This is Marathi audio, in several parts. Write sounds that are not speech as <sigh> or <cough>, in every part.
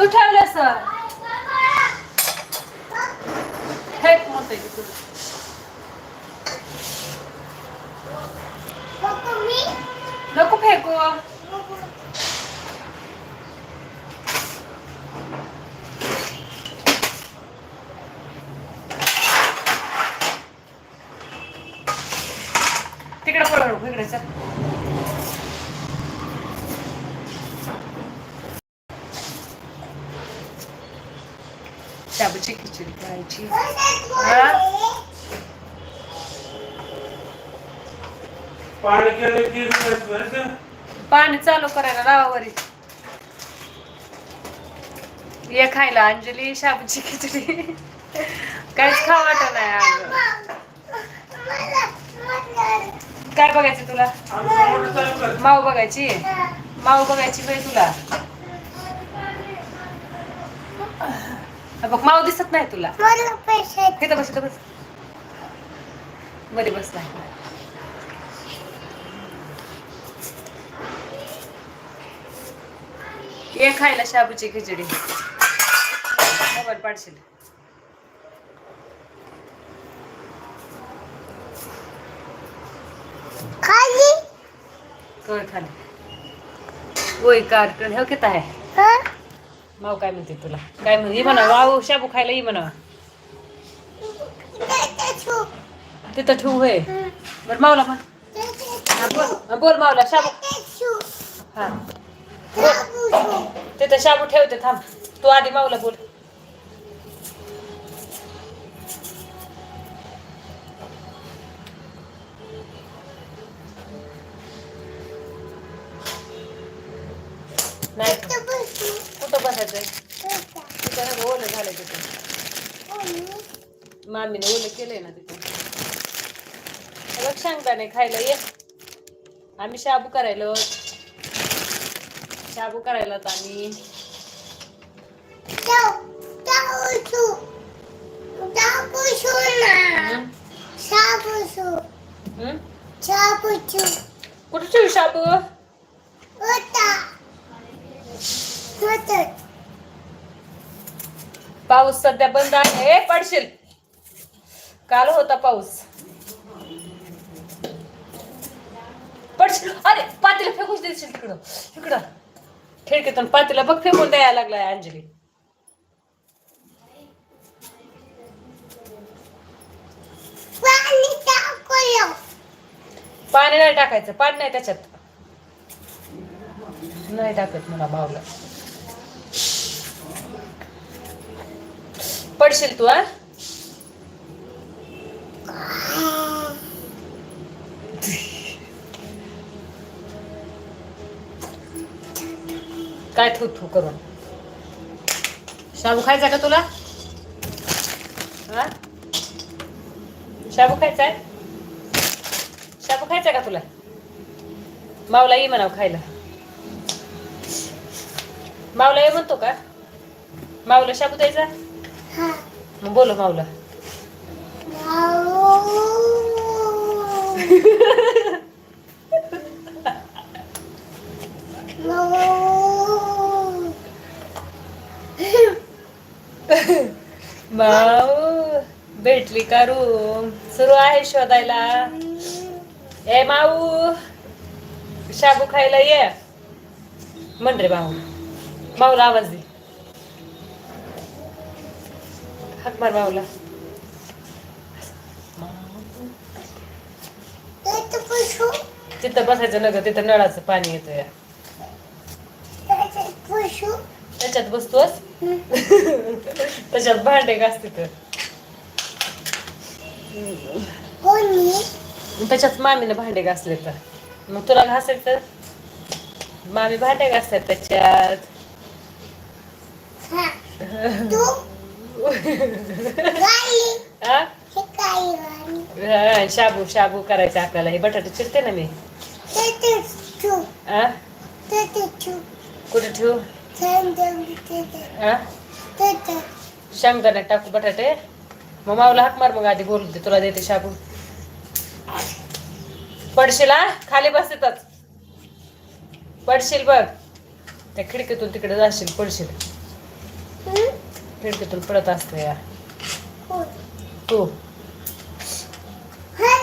तू ठेवलं सर फेक म्हणतोय की तू नको फेकू तिकडे पडू इकडे चल शाबूची खिचडी करायची पाणी केलं की बरं? पाणी चालू करायला लावावरी ये खायला अंजली शाबूची खिचडी. काहीच खाऊ वाटत नाही. काय बघायचं तुला. माऊ बघायची? माऊ बघायची बाई तुला. बघ माऊ दिसत नाही तुला. बसमध्ये बस. नाही ये खायला शाबूची खिचडी. मोबाईल पाडशील. कळ खाली. होय कार्टून हे किती आहे? माऊ काय म्हणते तुला? काय म्हणते ही म्हणा वाव शाबू खायला ही म्हणा तिथं ठेवू होय. बरं माऊला म्हण. बोल माऊला शाबू. हा. तिथं शाबू ठेवते थांब. तू आधी माऊला बोल. नाही. कुठं बसायचंय? तिथं ओलं झालंय तिथं. मामीने ओलं केलंय ना तिथं. सांगता सांगता खायला ये. आम्ही शाबू करायलो. शाबू करायला आम्ही? कुठं ठेवू शाबू? पाऊस सध्या बंद आहे. पडशील. काल होता पाऊस. पडशील. अरे पातीला फेकूच देशील तिकडं. तिकडं खिडकीतून पातीला बघ फेकून द्यायला लागलाय अंजली. पाणी नाही टाकायचं पाणी नाही त्याच्यात. नाही टाकत मला भावला पडशील तू हा? काय थू थू करून. शाबू खायचा का तुला? हा? शाबू खायचा आहे? शाबू खायचा का तुला? मावला ये म्हणाव खायला. मावला ये म्हणतो का? मावला शाबू द्यायचा? मग बोलो मावला माऊ भेटली का रूम सुरू आहे शोधायला. ए माऊ शाबू खायला ये. म्हण रे माऊ माऊला आवाज दे. हाक मार माऊला. तिथं बसायचं नग तिथं नळाचं पाणी येतं या त्याच्यात बसतोस? <laughs> त्याच्यात भांडे घास तिथं त्याच्यात मामीने भांडे घासले तर. मग तुला घासायचं? मामी भांडे घासतात त्याच्यात. हा? हा, शाबू शाबू करायचं आपल्याला. हे बटाटे चिरते ना मी. हा कुठे ठेवू? हा शेंगदाण्यात टाकू बटाटे. मग माऊला हाक मार मग आधी बोलू दे तुला देते शाबू पडशील हा? खाली बस तिथंच पडशील बघ. त्या खिडकीतून तिकडे जाशील पडशील. खिडकीतून पडत असते या तू. हा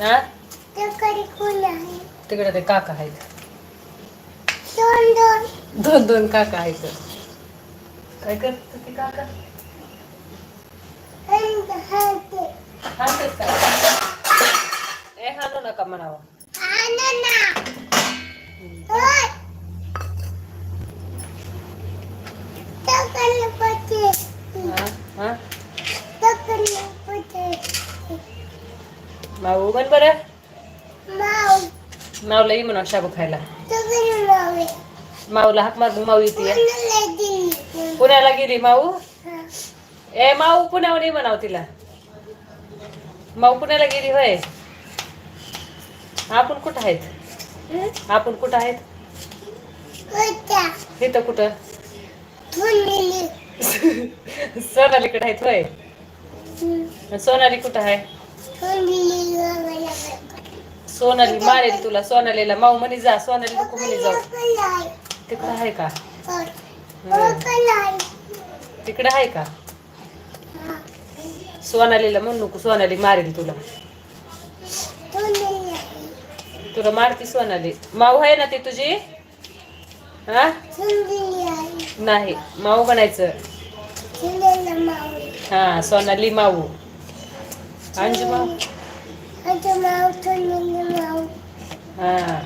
हा? तिकडे ते काका आहेत. दोन दोन दोन दोन काका आहेत. काय करत ते काका? अंद हाते हाणतेत का ए हाणू नका म्हणावं. हा? हा? माऊ बन बरं? ये म्हणा शाबू खायला. माऊला हाक मारून माऊ येते. पुण्याला गेली माऊ? ए माऊ पुण्याहून ये म्हणाव तिला. माऊ पुण्याला गेली होय. आपण कुठं आहेत? आपण कुठं आहेत? इथं कुठं? मुलीली सोनालीकडे आहेत होय. सोनाली कुठं आहे? सोनाली मारेल तुला सोनालीला माऊ म्हणे जा सोनाली नको म्हणे जाऊ. तिकडं आहे का? तिकडं आहे का? सोनालीला म्हणू नको सोनाली मारेल तुला. तुला मारती सोनाली. माऊ आहे ना ती तुझी? हा? नाही माऊ माऊ. हा सोनाली माऊ. अंजू माऊ. Ah.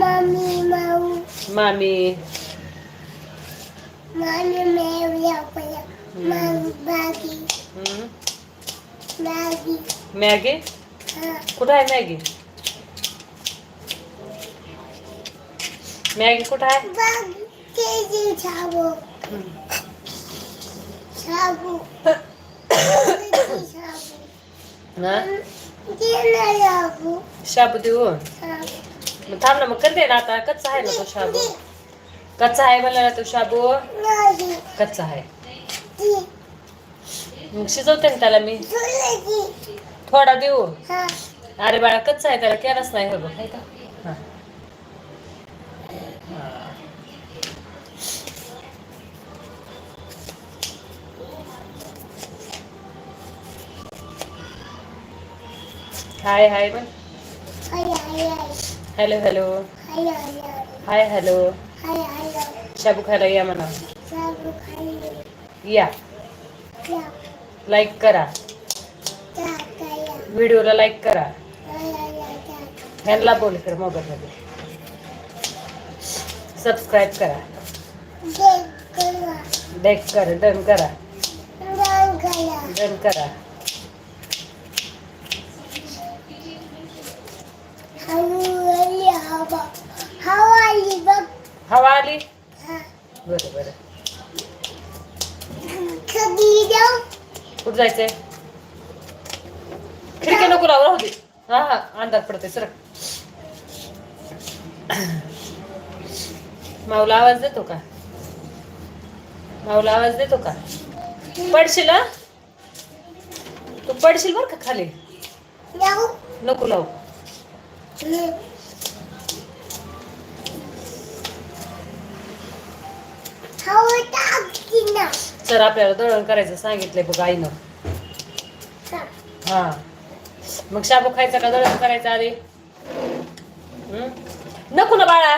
Mommy, mau. Mommy. Mommy, Mary, Mommy, Maggie. Hmm. Maggie. Maggie? কোথায় Maggie? ম্যাগি কোথায় Maggie? খাবো খাবো খাবো याबो शाबू देऊ? मग थांब ना मग करते ना आता. कच्चा आहे ना तो शाबू? कच्चा आहे म्हणलं ना तो शाबू? कच्चा आहे. मग शिजवते ना त्याला मी. थोडा देऊ? अरे बाळा कच्चा आहे त्याला. केलाच नाही हो बघ आहे का हा. हा. Hi hi. म्हण hi hi. Hello hello. Hi hi hi. Hello. Hi hi शाबू खायला या म्हणा. या. या. लाईक करा. व्हिडिओला लाईक करा. हाय हाय हाय ह्यांना बोल कर मोबाईलमध्ये. सबस्क्राईब करा. देख करा. डन करा. डन करा. हवा हवाली बघ. हवा आली हा. बरं बरं. कधी जाऊ? कुठं जायचंय? खिडकी नको लावू राहू दे. हा हा अंधार पडते सर. माऊला आवाज देतो का? माऊला आवाज देतो का? पडशील तू पडशील बर का खाली? नको लावू. सर आपल्याला दळण करायचं सांगितलंय बघ आईनं. हा. मग शाबू खायचा का दळण करायचं आधी? नको ना बाळा.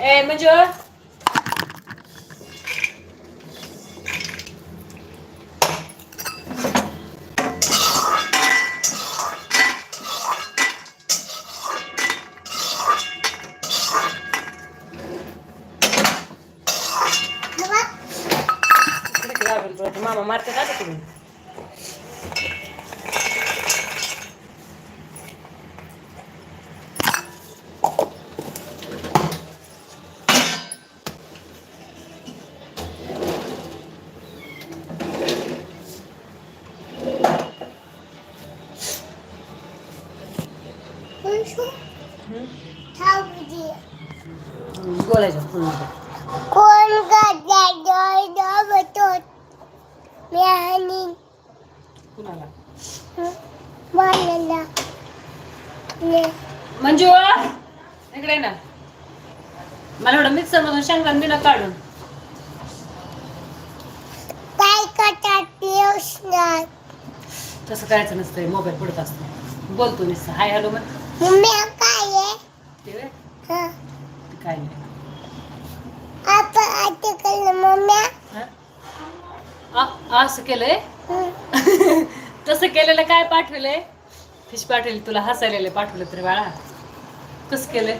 ए म्हणजे हवा मामा मारते मंजू इकडे ना. मला एवढं मिक्सर मधून शेंगदाण बिना काढून. काय करतात तसं करायचं नसतंय मोबाईल पडत असतो. बोलतो नुसतं हाय हॅलो मग मम्मी काय आहे? ते काय नाही. आपण मम्मी असं केलंय. <laughs> तसं केलेलं काय पाठवलंय? फिश पाठवली तुला हसायलेलं पाठवलं तरी बाळा. कसं केलंय?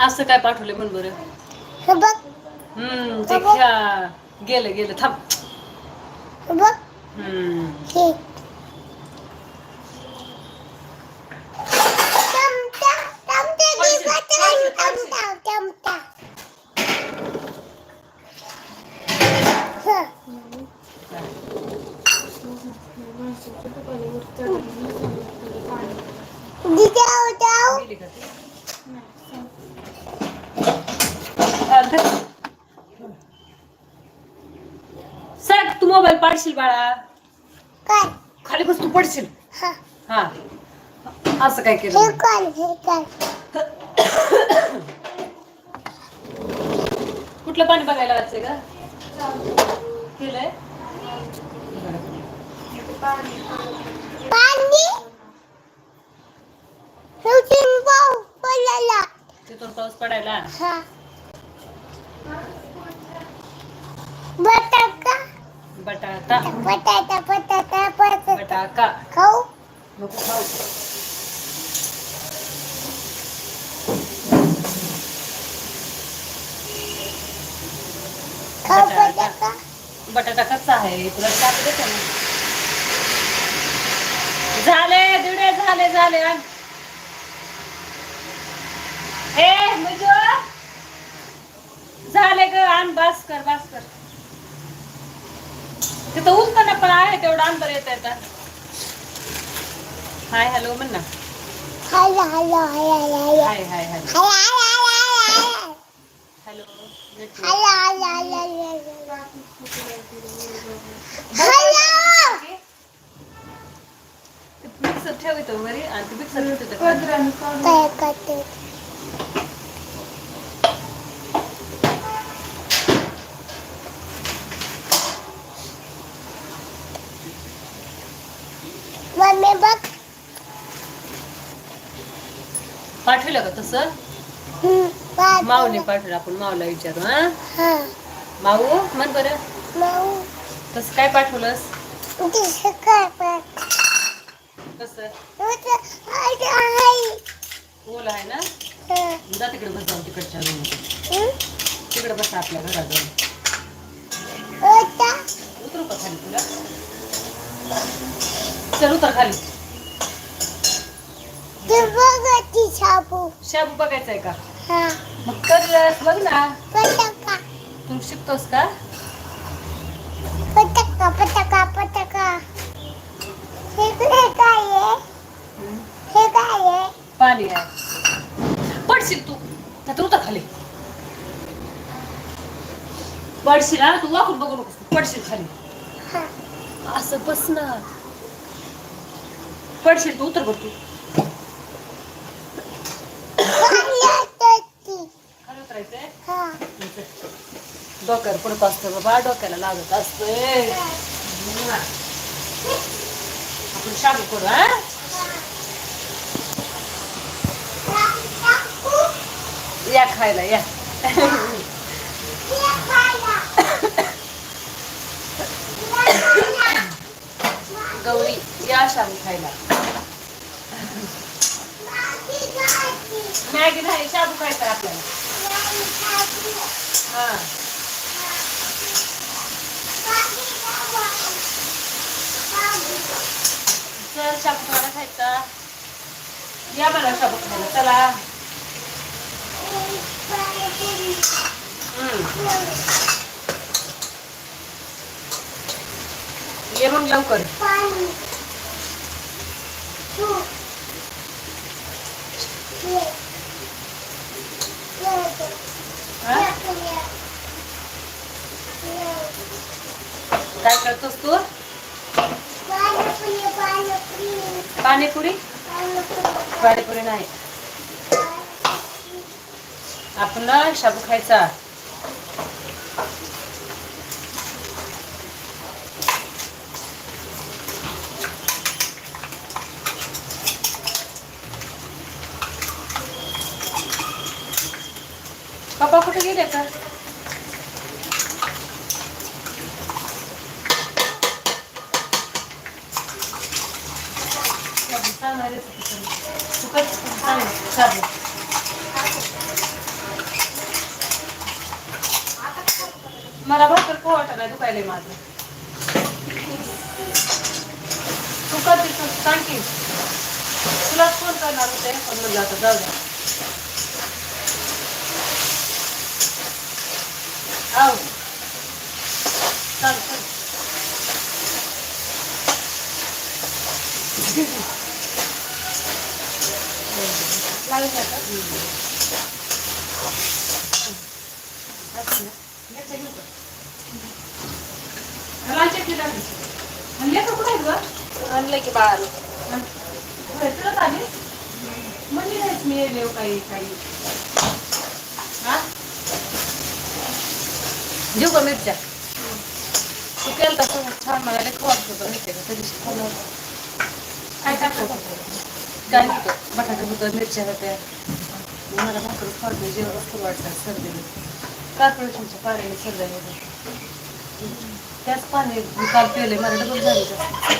असं काय पाठवलंय म्हण बरं. हम्म ते गेलं गेलं थांब. हम्म हे चमचा चमचा पडशील, दिसत पडशील, चमचा चमचा हं. दिजाऊ जाऊ गेली का ती? हा, धर. सरक पाडशील बाळा. काय? खाली बस तू पडशील. हा. हा. असं काय हे केलं हे कुठलं पाणी बघायला वाचतंय का केलंय? पाणी? तिथून पाऊस पडायला. हा. बटाटा. बटाटा बटाटा बटाटा. बटाका खाऊ? नको खाऊ. बटाटा. कच्चा आहे. तुला टाक देते ना. झाले दिवडे झाले झाले. आण. ए मुजो. झाले ग आण बास कर बास कर. तिथं उचताना पण आहे तेवढं अंतर येत येतात हाय हॅलो म्हण ना. Hello hello hello hi hi. Hello hello hello hello hello hello mixer ठेवतो वरी आणि ते मिक्सर ठेवतो काय करते मम्मी बघ पाठवलं का तसं. माऊने पाठवलं. आपण माऊला विचारू हा? माऊ म्हण बरं. माऊ. तसं काय पाठवलंस? कसं? ओल आहे ना? हा. जा तिकडे बस जाऊ तिकडच्या तिकडे बस आपल्या घरात जाऊन. उतरू का खाली तुला. चल उतर खाली. शाबू. शाबू बघायचा आहे का? हा. मग कर बघ ना. तू शिकतोस का? पटाका पटाका पटाका हे हे काय हे काय आहे? पाणी आहे. पडशील तू. तर उतर खाली. पडशील हा? तू वाकून बघू नकोस तू. पडशील खाली. हा. असं बस ना. पडशील तू उतर बघ तू खाली ती खाली उतरायचंय हा डोक्यावर पडत असतं बाबा डोक्याला लागत असतंय आपण शाबू करू हा? या खायला या. गौरी या शाबू खायला. मॅगी नाही शाबू खायचा आपल्याला. हा. चल शाबू खायला खायचा. या मला शाबू खायला चला. हम्म. ये मग लवकर. काय करतोस तू? पाणीपुरी? पाणीपुरी नाही. आपण शाबू खायचा. पप्पा कुठे गेले का शाबू सांगा recipe सांग. तू कर मला भरपूर खाऊ वाटायला दुखायलंय माझं. तू कधी तू सांग की. तुलाच फोन करणार होते पण म्हणलं आता जाऊ द्या आव चाल चाल लागेल का आता? असं ना. याचं घेऊ का? टाकली. आणि लेकरं कुठं आहेत गं? आणलं की बाळाला. हं. तुलाच आली? म्हणली नाहीस मी काही काही. हा? घेऊ का मिरच्या? तू केलं छान मला लई खाऊ वाटत खाल्लं होतं. काय टाकलं काय होतं? बटाटे होतं मिरच्या होत्या. मला भाकर खावडलं जेवण खूप वाटतं सर्दीने कार्पोरेशनच्या पाण्याने सर्दी होतं. त्याच पाणी मी काल पिले मला डबल झाले जास्त.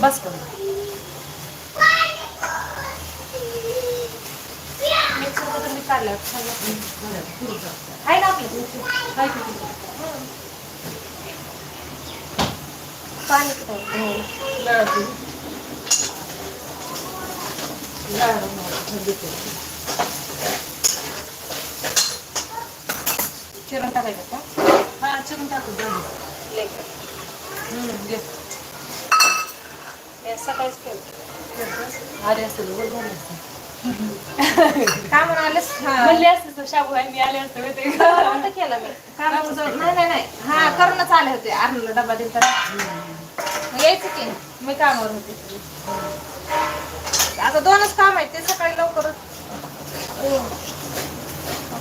बस पण मिक्सरमधून मी काढल्या आहे ना आपलं आहे पाणी कुठं गाळातून. हो. टाकायचं का? चिरून टाकू. सकाळीच केलं आले असते. काय म्हणालेस हा. म्हणले असते तर शाबू आहे मी आले असते? नव्हतं केलं मी. नाही नाही नाही. हा करूनच आले होते. अर्नला डबा दिला यायचं की मी कामावर होते. आता दोनच काम आहेत ते सकाळी लवकर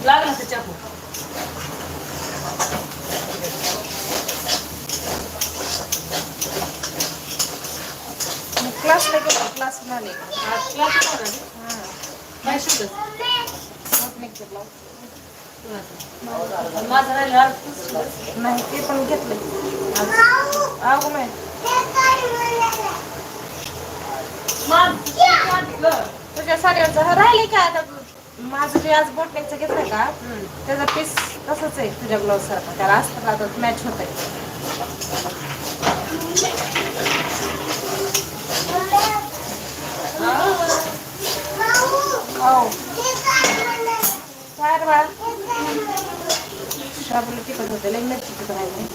लागला ते चाकू क्लासला गेलो क्लासला आले आज क्लास होता ना? हा काय शिकत ओपनिंगचं ब्लाऊज राहिलं आज शिकत. नाही ते पण घेतलं. अगो नाही तुझ्या राहिले का आता माझं जे आज बोटनेकचं घेतलं का त्याचा पीस तसंच आहे तुझ्या ब्लाऊज सारखा. त्याला असतं आता मॅच होत आहे हो शाबूला तिखट होते राहिले.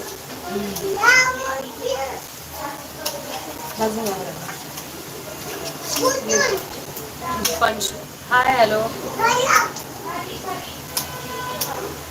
पंच हाय हॅलो अहो, टाकाट शिजलंय मिरच्या तेलात फ्राय करायचं टाकते का कोपऱ्यात?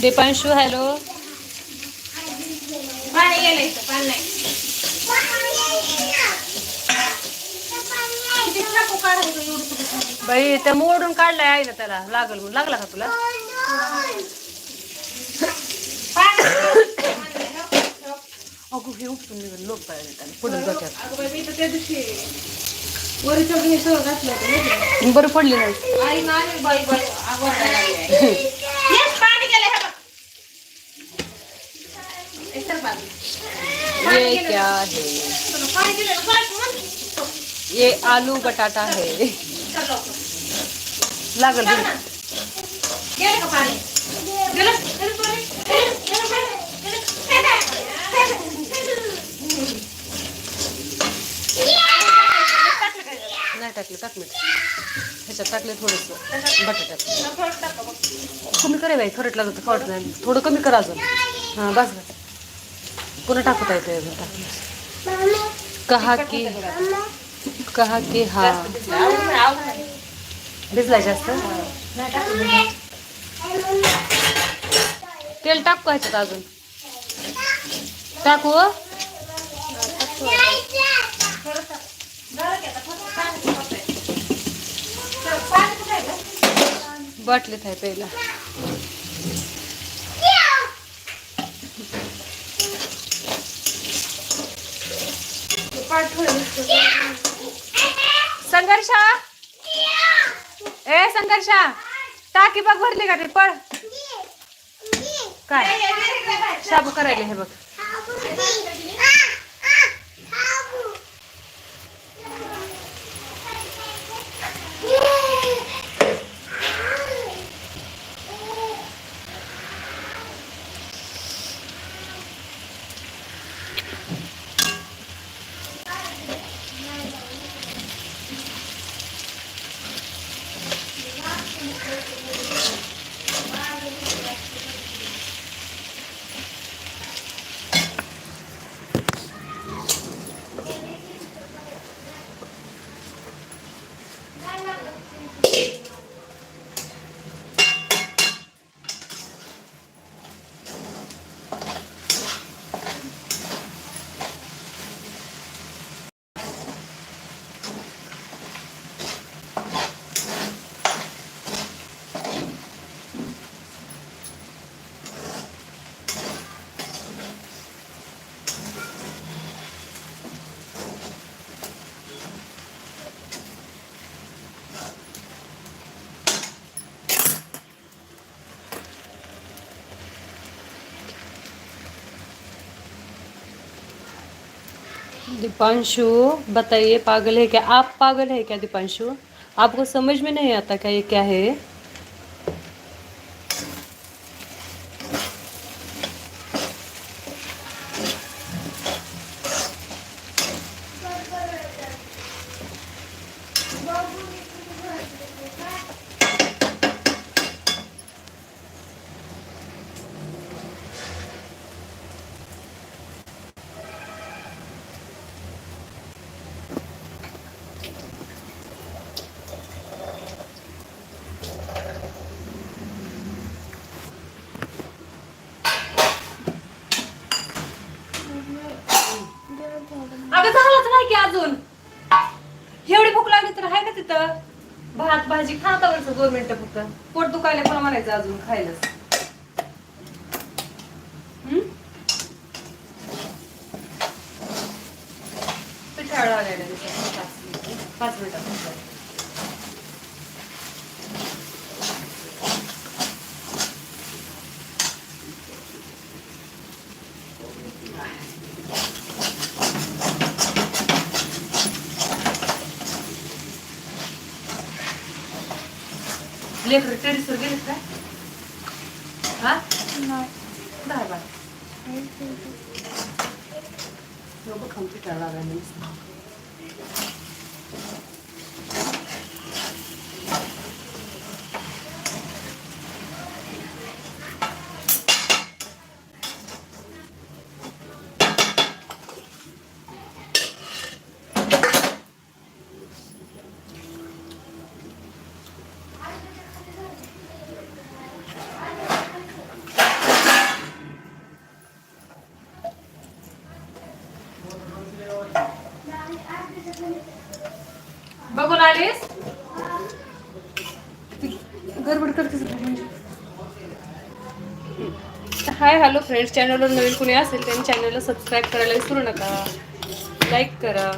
दीपांशू हॅलो. नाही. बाई त्या मोडून काढलाय आहे ना त्याला. लागल म्हणून. लागला का तुला? अगो हे उपटून निघून लोक पाहिजे त्याला. पुढे डोक्यात. अगं बाई, मी <laughs> तर त्या दिवशी वरीचं हे सगळं घातलं होतं माहिती आहे? बरं पडली नाही आई नाही बाई बाई आवडला लागली येस पाणी गेलं हे बघ ए, चल बाजू. ये क्या है ये आलू बटाटा है। चल लवकर. लागल चल टाकलं नाही टाकलं ह्याच्यात टाकले थोडंसं बटाट्यात कमी करे बाई खरट लागत नाही. थोडं कमी करा अजून. हां बस बस. पुन्हा टाकता येतो अजून टाकलं कहा की कहा की हा. आवडून भिजलाय जास्त? तेल टाकू ह्याच्यात अजून? टाकू बाटलीत आहे पहिला. झालं की आता फक्त पाणी होतंय. तर पाणी कुठं आहे गं? बाटलीत आहे पहिला ते पाणी ठेवलं नुसतं. संघर्षा? ए संघर्षा. टाकी बघ भरली का ते? पळ. काय. शाबू करायला हे बघ. 何? दीपांशु बताइए पागल है क्या? आप पागल है क्या दीपांशु? आपको समझ में नहीं आता क्या ये क्या है अगं झालंच नाही की अजून एवढी भूक लागली तर आहे का तिथं भात भाजी खाता वरचं दोन मिनिटं फक्त पोट दुखायला पण म्हणायचं अजून खायलाच पिठाळ लागायला पाच मिनिटं. फक्त. लेकरं टेरिसवर गेलेत का हा? दहा बारा नको खाऊन पिठाळ लागायला नुसतं. बघून आलीस गडबड करतेस का म्हणजे हाय हॅलो फ्रेंड्स चॅनलवर नवीन कुणी असेल त्यांनी चॅनलला सबस्क्राईब करायला विसरू नका. लाईक करा.